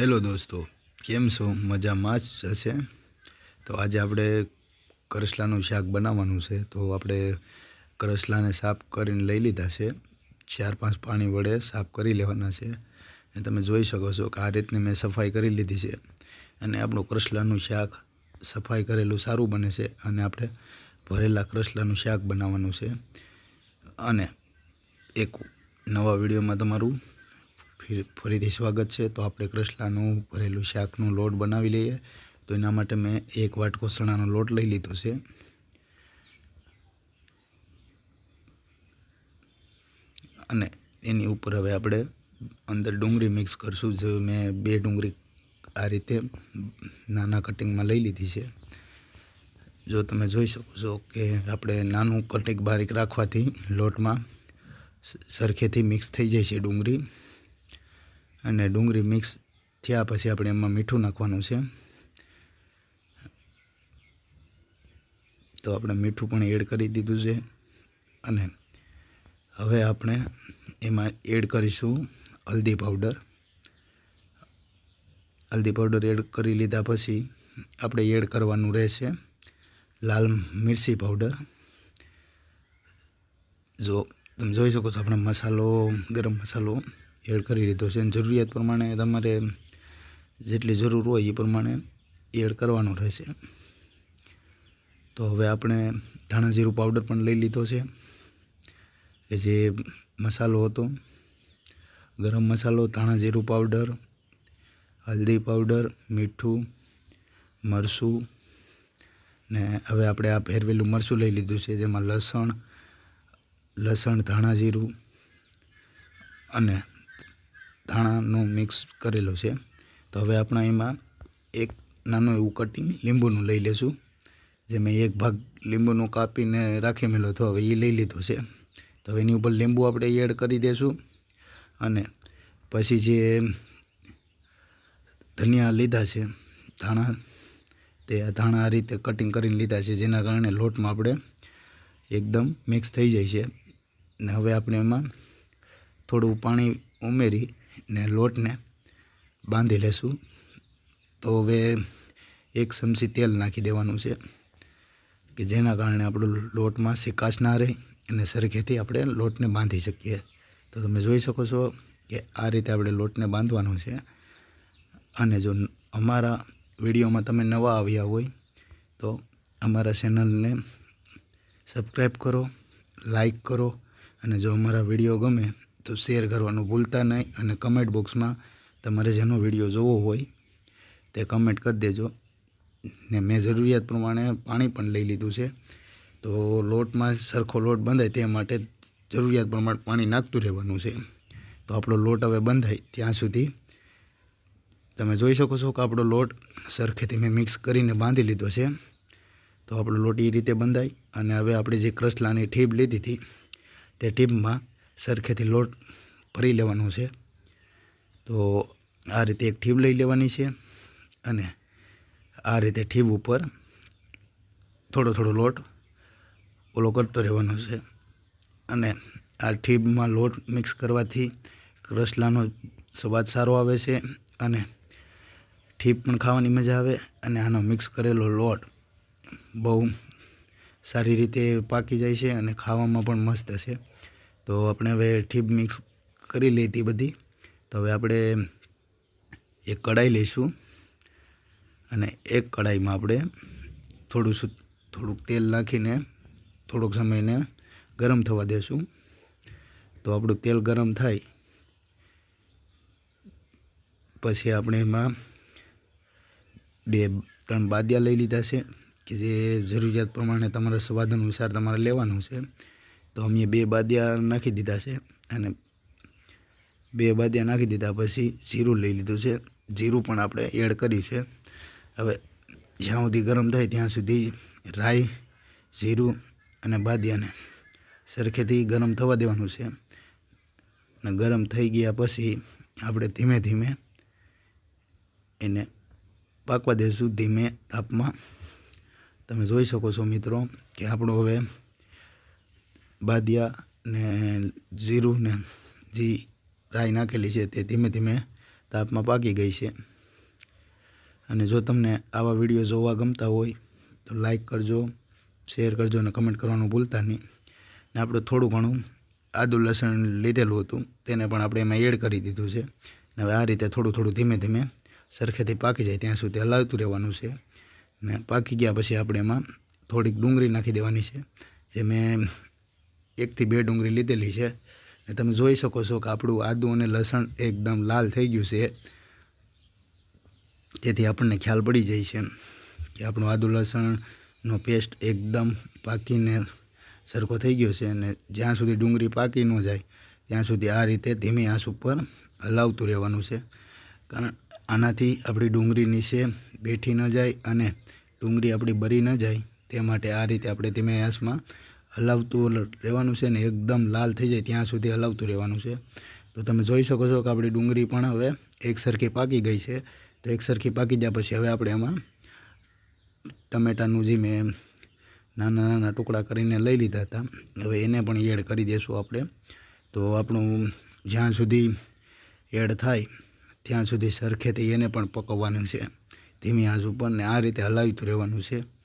Hello દોસ્તો, કેમ છો? મજામાં જ હશે? તો આજે આપણે કરસલાનું શાક બનાવવાનું છે. તો આપણે કરસલાને સાફ કરીને લઈ લીધા છે. ચાર પાંચ પાણી વડે સાફ કરી લેવાના છે. અને તમે જોઈ શકો છો કે આ રીતની મેં સફાઈ કરી લીધી છે. અને આપણું કરસલાનું શાક સફાઈ કરેલું સારું બને છે અને આપણે ભરેલા કરસલાનું શાક બનાવવાનું છે. અને એક નવા વિડીયોમાં તમારું ફરી, ફરીથી સ્વાગત છે. તો આપણે કૃષ્લાનું ભરેલું શાકનું લોટ બનાવી લઈએ. તો એના માટે મેં એક વાટકો ચણાનો લોટ લઈ લીધો છે. અને એની ઉપર હવે આપણે અંદર ડુંગળી મિક્સ કરશું. જે મેં બે ડુંગળી આ રીતે નાના કટિંગમાં લઈ લીધી છે. જો તમે જોઈ શકો છો કે આપણે નાનું કટિંગ બારીક રાખવાથી લોટમાં સરખેથી મિક્સ થઈ જાય છે ડુંગળી. અને ડુંગળી મિક્સ થયા પછી આપણે એમાં મીઠું નાખવાનું છે. તો આપણે મીઠું પણ એડ કરી દીધું છે. અને હવે આપણે એમાં એડ કરીશું haldi powder. Haldi powder add કરી લીધા પછી આપણે એડ કરવાનું રહેશે લાલ મિરચી પાવડર. જો તમે જોઈ શકો છો, આપણે મસાલો, ગરમ મસાલો એડ કરી લીધો છે અને જરૂરિયાત પ્રમાણે તમારે જેટલી જરૂર હોય એ પ્રમાણે એડ કરવાનો રહેશે. તો હવે આપણે ધાણા જીરું પાવડર પણ લઈ લીધો છે. કે જે મસાલો હતો, ગરમ મસાલો, ધાણા જીરું પાવડર હલ્દી પાવડર મીઠું મરચું ને હવે આપણે આ ફેરવેલું મરચું લઈ લીધું છે, જેમાં લસણ લસણ, ધાણા જીરું અને ધાણાનું મિક્સ કરેલો છે. તો હવે આપણે એમાં એક નાનું એવું કટિંગ લીંબુનું લઈ લેશું. જે મેં એક ભાગ લીંબુનો કાપીને રાખી મેલો હતો હવે એ લઈ લીધો છે. તો હવે એની ઉપર લીંબુ આપણે એડ કરી દઈશું અને પછી જે ધનિયા લીધા છે, ધાણા, તે ધાણા આ રીતે કટિંગ કરીને લીધા છે, જેના કારણે લોટમાં આપણે એકદમ મિક્સ થઈ જાય છે. ને હવે આપણે એમાં થોડું પાણી ઉમેરી ને લોટને બાંધી લેશું. તો હવે એક ચમચી તેલ નાખી દેવાનું છે, કે જેના કારણે આપણું લોટમાં શિકાશ ના રહે અને સરખેથી આપણે લોટને બાંધી શકીએ. તો તમે જોઈ શકો છો કે આ રીતે આપણે લોટને બાંધવાનો છે. અને જો અમારા વિડીયોમાં તમે નવા આવ્યા હોય, તો અમારા ચેનલને સબસ્ક્રાઈબ કરો લાઈક કરો અને જો અમારા વીડિયો ગમે તો શેર કરવાનું ભૂલતા નહીં અને કમેન્ટ બોક્સમાં તમારે જેનો વીડિયો જોવો હોય તે કમેન્ટ કરી દેજો. ને મેં જરૂરિયાત પ્રમાણે પાણી પણ લઈ લીધું છે. તો લોટમાં સરખો લોટ બંધાય તે માટે જરૂરિયાત પ્રમાણે પાણી નાખતું રહેવાનું છે. તો આપણો લોટ હવે બંધાય ત્યાં સુધી. તમે જોઈ શકો છો કે આપણો લોટ સરખેથી મેં મિક્સ કરીને બાંધી લીધો છે. તો આપણો લોટ એ રીતે બંધાય અને હવે આપણે જે ક્રસલાની ઠીબ લીધી હતી તે ઠીબમાં સરખેથી લોટ ભરી લેવાનો છે. તો આ રીતે એક ઠીબ લઈ લેવાની છે અને આ રીતે ઠીબ ઉપર થોડો થોડો લોટ ઓલો કરતો રહેવાનો છે. અને આ ઠીબમાં લોટ મિક્સ કરવાથી રસલાનો સ્વાદ સારો આવે છે અને ઠીબ પણ ખાવાની મજા આવે અને આનો મિક્સ કરેલો લોટ બહુ સારી રીતે પાકી જાય છે અને ખાવામાં પણ મસ્ત છે. તો આપણે હવે ઠીબ મિક્સ કરી લીધી બધી. તો હવે આપણે એક કઢાઈ લઈશું અને એક કઢાઈમાં આપણે થોડું થોડુંક તેલ નાખીને થોડોક સમયને ગરમ થવા દેશું. તો આપણું તેલ ગરમ થાય. પછી આપણે એમાં બે, ત્રણ બાદિયા લઈ લીધા છે કે જે જરૂરિયાત પ્રમાણે તમારા સ્વાદ અનુસાર તમારે લેવાનું છે. તો અમે બે બાદિયા નાખી દીધા છે અને બે બાદિયા નાખી દીધા પછી જીરું લઈ લીધું છે. જીરું પણ આપણે એડ કર્યું છે. હવે જ્યાં સુધી ગરમ થાય ત્યાં સુધી રાઈ, જીરું અને બાદિયાને સરખેથી ગરમ થવા દેવાનું છે. અને ગરમ થઈ ગયા પછી આપણે ધીમે ધીમે એને પાકવા દઈશું ધીમે તાપમાં. તમે જોઈ શકો છો મિત્રો કે આપણો હવે બાદિયા ને જીરું ને જે રાઈ નાખેલી છે તે ધીમે ધીમે તાપમાં પાકી ગઈ છે. અને જો તમને આવા વીડિયો જોવા ગમતા હોય તો લાઈક કરજો શેર કરજો અને કમેન્ટ કરવાનું ભૂલતા નહીં. ને આપણે થોડું ઘણું આદુ લસણ લીધેલું હતું તેને પણ આપણે એમાં એડ કરી દીધું છે. ને હવે આ રીતે થોડું થોડું ધીમે ધીમે સરખેથી પાકી જાય ત્યાં સુધી હલાવતું રહેવાનું છે. ને પાકી ગયા પછી આપણે એમાં થોડીક ડુંગળી નાખી દેવાની છે, જે મેં એકથી બે ડુંગળી લીધેલી છે. ને તમે જોઈ શકો છો કે આપણું આદું અને લસણ એકદમ લાલ થઈ ગયું છે. તેથી આપણને ખ્યાલ પડી જાય છે કે આપણું આદું લસણનો પેસ્ટ એકદમ પાકીને સરખો થઈ ગયો છે અને જ્યાં સુધી ડુંગળી પાકી ન જાય, ત્યાં સુધી આ રીતે ધીમી આંચ ઉપર હલાવતું રહેવાનું છે. કારણ આનાથી આપણી ડુંગળી નીચે બેઠી ન જાય અને ડુંગળી આપણી બરી ન જાય, તે માટે આ રીતે આપણે ધીમે આંચમાં હલાવતું રહેવાનું છે ને એકદમ લાલ થઈ જાય ત્યાં સુધી હલાવતું રહેવાનું છે. તો તમે જોઈ શકો છો કે આપણી ડુંગળી પણ હવે એક સરખી પાકી ગઈ છે. તો એક સરખી પાકી ગયા પછી હવે આપણે એમાં ટમેટાનું જે મેં નાના નાના ટુકડા કરીને લઈ લીધા હતા, હવે એને પણ એડ કરી દઈશું આપણે. તો આપણું જ્યાં સુધી એડ થાય ત્યાં સુધી સરખેથી એને પણ પકવવાનું છે. ધીમી આંચ ઉપર ને આ રીતે હલાવતું રહેવાનું છે.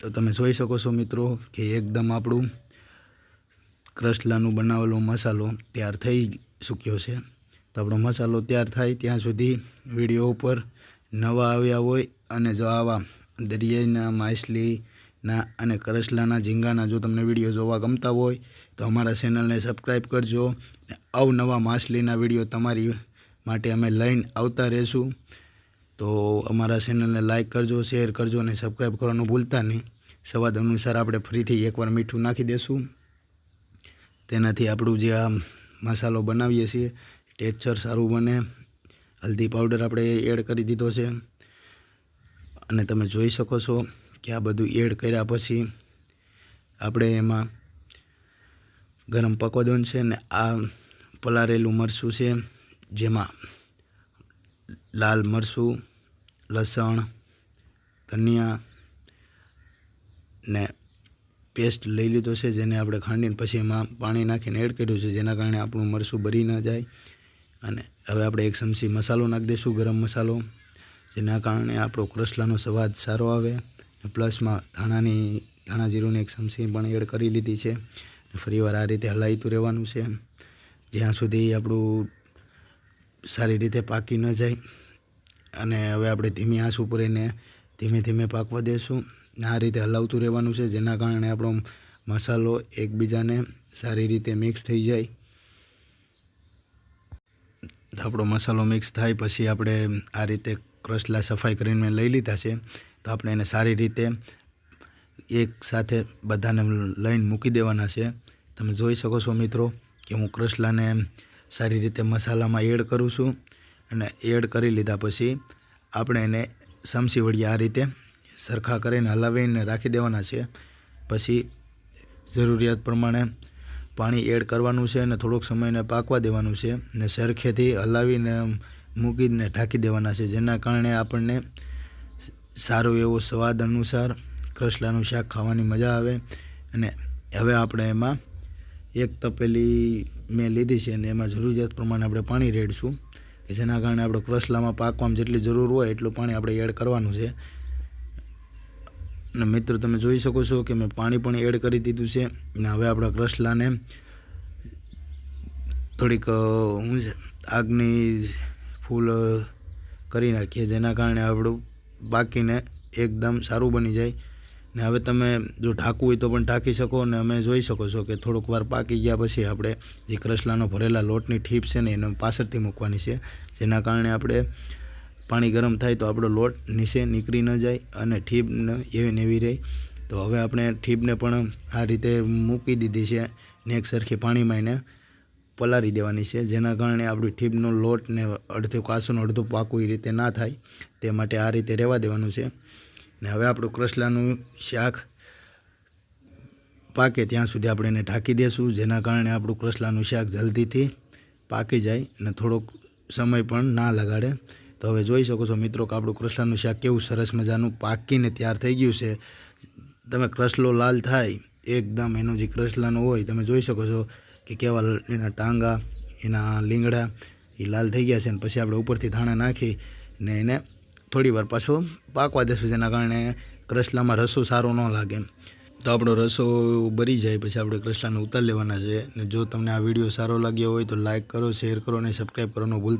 તો તમે જોઈ શકો છો મિત્રો કે એકદમ આપણું ક્રસલાનું બનાવેલો મસાલો તૈયાર થઈ ચૂક્યો છે. તો આપણો મસાલો તૈયાર થાય ત્યાં સુધી વીડિયો ઉપર નવા આવ્યા હોય અને જો આવા દરિયાઈના માછલીના અને કરસલાના ઝીંગાના જો તમને વીડિયો જોવા ગમતા હોય, તો અમારા ચેનલને સબસ્ક્રાઈબ કરજો અવનવા માછલીના વીડિયો તમારી માટે અમે લઈને આવતા રહેશું. તો અમારા ચેનલને લાઇક કરજો, શેર કરજો અને સબસ્ક્રાઈબ કરવાનું ભૂલતા નહીં. સ્વાદ અનુસાર આપણે ફરીથી એકવાર મીઠું નાખી દઈશું તેનાથી આપણું જે આ મસાલો બનાવીએ છીએ ટેક્ચર સારું બને. હલ્દી પાવડર આપણે એડ કરી દીધો છે. અને તમે જોઈ શકો છો કે આ બધું એડ કર્યા પછી આપણે એમાં ગરમ પકોદન છે ને આ પલારેલું મરચું છે, જેમાં લાલ મરચું લસણ, ધનિયા ને પેસ્ટ લઈ લીધો છે, જેને આપણે ખાંડીને પછી એમાં પાણી નાખીને એડ કર્યું છે, જેના કારણે આપણું મરચું બરી ન જાય. અને હવે આપણે એક ચમચી મસાલો નાખી દઈશું, ગરમ મસાલો, જેના કારણે આપણો ક્રસલાનો સ્વાદ સારો આવે. પ્લસમાં ધાણાની, ધાણા જીરુંની એક ચમચી પણ એડ કરી લીધી છે. ફરીવાર આ રીતે હલાવતું રહેવાનું છે. જ્યાં સુધી આપણું સારી રીતે પાકી ન જાય. અને હવે આપણે ધીમી આંચ ઉપર એને ધીમે ધીમે પાકવા દઈશું આ રીતે હલાવતું રહેવાનું છે, જેના કારણે આપણો મસાલો એકબીજાને સારી રીતે મિક્સ થઈ જાય. આપણો મસાલો મિક્સ થાય, પછી આપણે આ રીતે ક્રસલા સફાઈ કરીને લઈ લીધા છે. તો આપણે એને સારી રીતે એક સાથે બધાને લઈને મૂકી દેવાના છે. તમે જોઈ શકો છો મિત્રો કે હું ક્રસલાને સારી રીતે મસાલામાં એડ કરું છું. અને એડ કરી લીધા પછી આપણે એને સમસી વળી આ રીતે સરખા કરીને હલાવીને રાખી દેવાના છે. પછી જરૂરિયાત પ્રમાણે પાણી એડ કરવાનું છે અને થોડોક સમયને પાકવા દેવાનું છે ને સરખેથી હલાવીને મૂકીને ઢાંકી દેવાના છે, જેના કારણે આપણને સારો એવો સ્વાદ અનુસાર કરસલાનું શાક ખાવાની મજા આવે. અને હવે આપણે એમાં એક તપેલી મેં લીધી છે અને એમાં જરૂરિયાત પ્રમાણે આપણે પાણી રેડશું. જેના કારણે આપણે કરસલામાં પાકવામાં જેટલી જરૂર હોય એટલું પાણી આપણે એડ કરવાનું છે. અને મિત્રો, તમે જોઈ શકો છો કે મેં પાણી પણ એડ કરી દીધું છે. અને હવે આપણા ક્રસલાને થોડીક શું છે, આગની ફૂલ કરી નાખીએ, જેના કારણે આપણું બાકીને એકદમ સારું બની જાય. ને હવે તમે જો ઢાંકવું હોય તો પણ ઢાંકી શકો અને અમે જોઈ શકો છો કે થોડુંક વાર પાકી ગયા પછી આપણે જે ક્રસલાનો ભરેલા લોટની ઠીપ છે ને એને પાછળથી મૂકવાની છે. જેના કારણે આપણે પાણી ગરમ થાય તો આપણો લોટ નીચે નીકળી ન જાય અને ઠીપ એવી ને એવી રહે. તો હવે આપણે ઠીપને પણ આ રીતે મૂકી દીધી છે ને એક સરખી પાણીમાં એને પલાળી દેવાની છે. જેના કારણે આપણી ઠીપનો લોટ ને અડધો કાસુનો અડધું પાકું એ રીતે ના થાય. તે માટે આ રીતે રહેવા દેવાનું છે. ને હવે આપણું ક્રસલાનું શાક પાકે ત્યાં સુધી આપણે એને ઢાંકી દઈશું જેના કારણે આપણું ક્રસલાનું શાક જલ્દીથી પાકી જાય ને થોડોક સમય પણ ના લગાડે. તો હવે જોઈ શકો છો મિત્રો કે આપણું કરસલાનું શાક કેવું સરસ મજાનું પાકીને તૈયાર થઈ ગયું છે. તમે ક્રસલો લાલ થાય, એકદમ એનું જે કરસલાનું હોય, તમે જોઈ શકો છો કે કેવા એના ટાંગા, એના લીંગડા એ લાલ થઈ ગયા છે ને પછી આપણે ઉપરથી ધાણા નાખી ને એને થોડી વાર પાછો પાકવા દેશું જેના કારણે ક્રસલામાં રસો સારો ન લાગે. તો આપણો રસો બરી જાય, પછી આપણે ક્રસલાને ઉતાર લેવાના છે. ને જો તમને આ વીડિયો સારો લાગ્યો હોય તો લાઇક કરો શેર કરો અને સબસ્ક્રાઈબ કરવાનું ભૂલતા